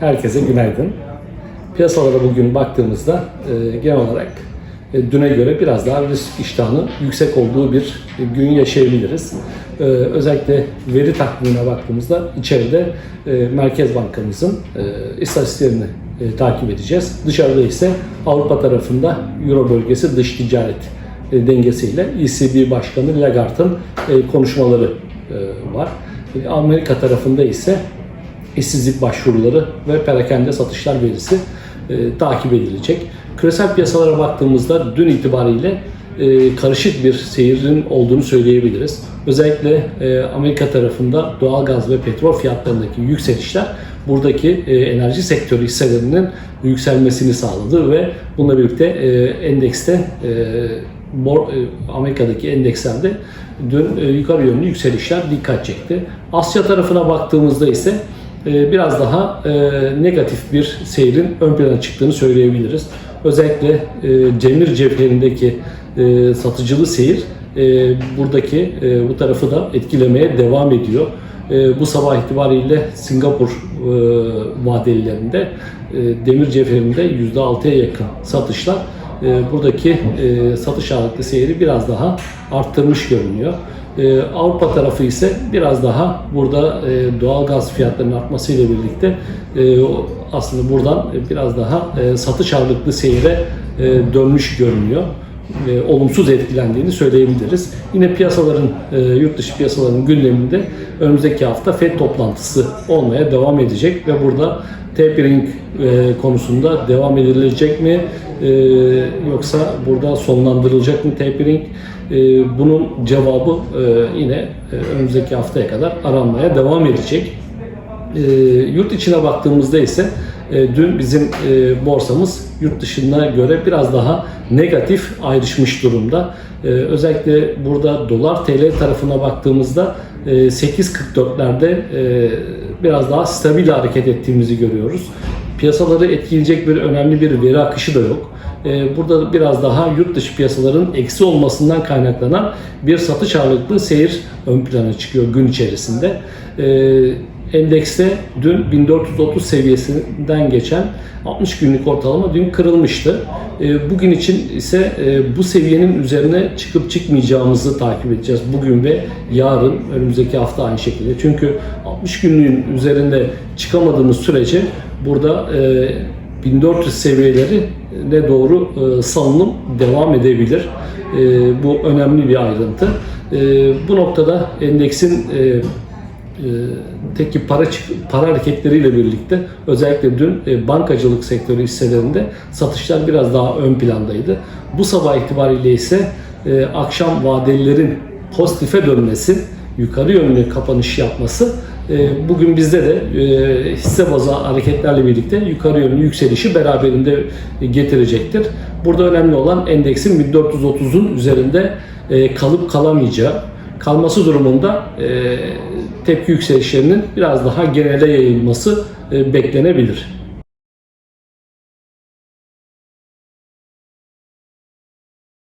Herkese günaydın. Piyasalara bugün baktığımızda e, genel olarak e, düne göre biraz daha risk iştahının yüksek olduğu bir e, gün yaşayabiliriz. E, özellikle veri takvimine baktığımızda içeride e, Merkez Bankamızın e, istatistiklerini e, takip edeceğiz. Dışarıda ise Avrupa tarafında Euro bölgesi dış ticaret e, dengesiyle ECB Başkanı Lagarde'ın e, konuşmaları e, var. E, Amerika tarafında ise işsizlik başvuruları ve perakende satışlar verisi e, takip edilecek. Küresel piyasalara baktığımızda dün itibariyle e, karışık bir seyirin olduğunu söyleyebiliriz. Özellikle e, Amerika tarafında doğal gaz ve petrol fiyatlarındaki yükselişler buradaki e, enerji sektörü hisselerinin yükselmesini sağladı ve bununla birlikte e, endekste e, Bor- e, Amerika'daki endekslerde dün e, yukarı yönlü yükselişler dikkat çekti. Asya tarafına baktığımızda ise biraz daha e, negatif bir seyrin ön plana çıktığını söyleyebiliriz. Özellikle e, Cemir cevherindeki e, satıcılı seyir buradaki bu tarafı da etkilemeye devam ediyor. Bu sabah itibariyle Singapur vadelilerinde demir cevherinde %6'ya yakın satışlar buradaki satış ağırlıklı seyri biraz daha arttırmış görünüyor. E, Avrupa tarafı ise biraz daha burada e, doğal gaz fiyatlarının artmasıyla birlikte e, aslında buradan biraz daha e, satış ağırlıklı seyre e, dönmüş görünüyor. E, olumsuz etkilendiğini söyleyebiliriz. Yine piyasaların, e, yurt dışı piyasaların gündeminde önümüzdeki hafta FED toplantısı olmaya devam edecek ve burada tapering e, konusunda devam edilecek mi e, yoksa burada sonlandırılacak mı tapering? E, bunun cevabı e, yine e, önümüzdeki haftaya kadar aranmaya devam edecek. E, yurt içine baktığımızda ise e, dün bizim e, borsamız yurt dışına göre biraz daha negatif ayrışmış durumda. E, özellikle burada dolar TL tarafına baktığımızda e, 8.44'lerde e, biraz daha stabil hareket ettiğimizi görüyoruz. Piyasaları etkileyecek bir önemli bir veri akışı da yok. E, Burada biraz daha yurt dışı piyasaların eksi olmasından kaynaklanan bir satış ağırlıklı seyir ön plana çıkıyor gün içerisinde. E, Endekste dün 1430 seviyesinden geçen 60 günlük ortalama dün kırılmıştı. E, Bugün için ise e, bu seviyenin üzerine çıkıp çıkmayacağımızı takip edeceğiz bugün ve yarın önümüzdeki hafta aynı şekilde. Çünkü 60 günlüğün üzerinde çıkamadığımız sürece burada e, 1400 seviyeleri ne doğru e, salınım devam edebilir. E, bu önemli bir ayrıntı. E, bu noktada endeksin e, e, teki para para hareketleriyle birlikte özellikle dün e, bankacılık sektörü hisselerinde satışlar biraz daha ön plandaydı. Bu sabah itibariyle ise e, akşam vadelilerin pozitife dönmesi, yukarı yönlü kapanış yapması e, bugün bizde de e, hisse bazı hareketlerle birlikte yukarı yönlü yükselişi beraberinde getirecektir. Burada önemli olan endeksin 1430'un üzerinde e, kalıp kalamayacağı kalması durumunda e, tepki yükselişlerinin biraz daha genele yayılması e, beklenebilir.